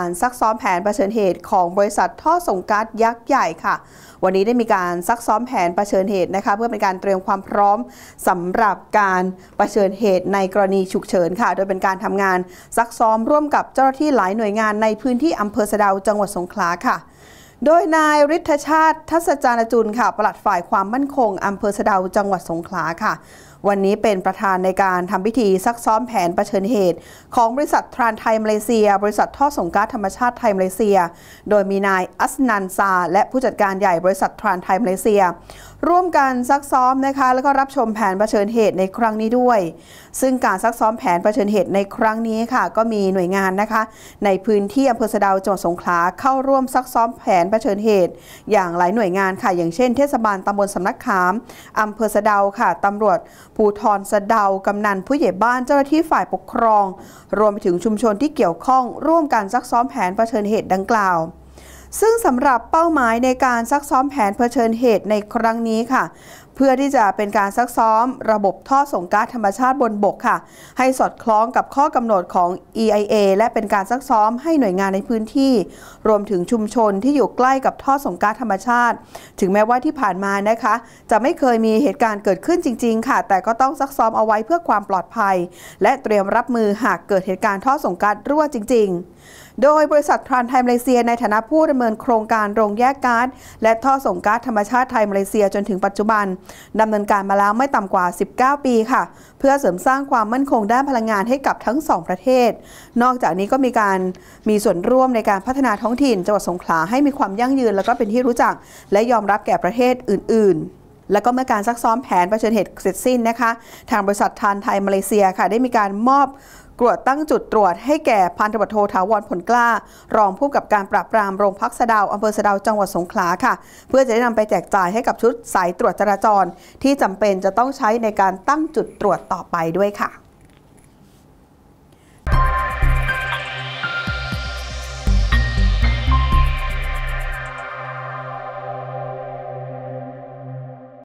การซักซ้อมแผนเผชิญเหตุของบริษัทท่อส่งก๊าซยักษ์ใหญ่ค่ะ วันนี้ได้มีการซักซ้อมแผนเผชิญเหตุนะคะ เพื่อเป็นการเตรียมความพร้อมสำหรับการเผชิญเหตุในกรณีฉุกเฉินค่ะ โดยเป็นการทำงานซักซ้อมร่วมกับเจ้าหน้าที่หลายหน่วยงานในพื้นที่อำเภอสะเดาจังหวัดสงขลาค่ะโดยนายฤทธชาติทัศจารจุลค่ะ ปลัดฝ่ายความมั่นคงอำเภอสะเดาจังหวัดสงขลาค่ะ วันนี้เป็นประธานในการทำพิธีซักซ้อมแผนเผชิญเหตุ ของบริษัททรานไทยมาเลเซีย บริษัทท่อส่งก๊าซธรรมชาติไทยมาเลเซีย โดยมีนายอัสนันซา และผู้จัดการใหญ่บริษัททรานไทยมาเลเซีย ร่วมกันซักซ้อมนะคะแล้วก็รับชมแผนเผชิญเหตุในครั้งนี้ด้วย ซึ่งการซักซ้อมแผนเผชิญเหตุในครั้งนี้ค่ะ ก็มีหน่วยงานนะคะ ในพื้นที่อำเภอสะเดาจังหวัดสงขลาเข้าร่วมซักซ้อมแผนเผชิญเหตุ อย่างหลายหน่วยงานค่ะอย่างเช่น เทศบาลตำบลสำนักขามอำเภอสะเดาค่ะตำรวจ ภูทรสะเดากำนันผู้ใหญ่บ้านเจ้าหน้าที่ฝ่ายปกครอง รวมไปถึงชุมชนที่เกี่ยวข้องร่วมกันซักซ้อมแผนเผชิญเหตุดังกล่าว ซึ่งสำหรับเป้าหมายในการซักซ้อมแผนเผชิญเหตุในครั้งนี้ค่ะ เพื่อที่จะเป็นการซักซ้อมระบบท่อส่งก๊าซธรรมชาติบนบกค่ะ ให้สอดคล้องกับข้อกำหนดของ EIA และเป็นการซักซ้อมให้หน่วยงานในพื้นที่ รวมถึงชุมชนที่อยู่ใกล้กับท่อส่งก๊าซธรรมชาติ ถึงแม้ว่าที่ผ่านมานะคะ จะไม่เคยมีเหตุการณ์เกิดขึ้นจริง ๆ ค่ะ แต่ก็ต้องซักซ้อมเอาไว้เพื่อความปลอดภัย และเตรียมรับมือหากเกิดเหตุการณ์ท่อส่งก๊าซรั่วจริง ๆ โดยบริษัททรานไทยมาเลเซียในฐานะผู้ดำเนินโครงการโรงแยกก๊าซและท่อส่งก๊าซธรรมชาติไทยมาเลเซียจนถึงปัจจุบันดำเนินการมาแล้วไม่ต่ำกว่า 19 ปีค่ะ เพื่อเสริมสร้างความมั่นคงด้านพลังงานให้กับทั้งสองประเทศ นอกจากนี้ก็มีการมีส่วนร่วมในการพัฒนาท้องถิ่นจังหวัดสงขลาให้มีความยั่งยืน แล้วก็เป็นที่รู้จัก และยอมรับแก่ประเทศอื่น ๆและก็เมื่อการซักซ้อมแผนเผชิญเหตุเสร็จสิ้นนะคะ ทางบริษัททานไทยมาเลเซียค่ะ ได้มีการมอบ ตรวจตั้งจุดตรวจให้แก่พันตำรวจโทถาวรผลกล้า รองผู้กับการปราบปรามโรงพักสะดาวอำเภอสะดาวจังหวัดสงขลาค่ะ เพื่อจะได้นำไปแจกจ่ายให้กับชุดสายตรวจจราจร ที่จำเป็นจะต้องใช้ในการตั้งจุดตรวจต่อไปด้วยค่ะ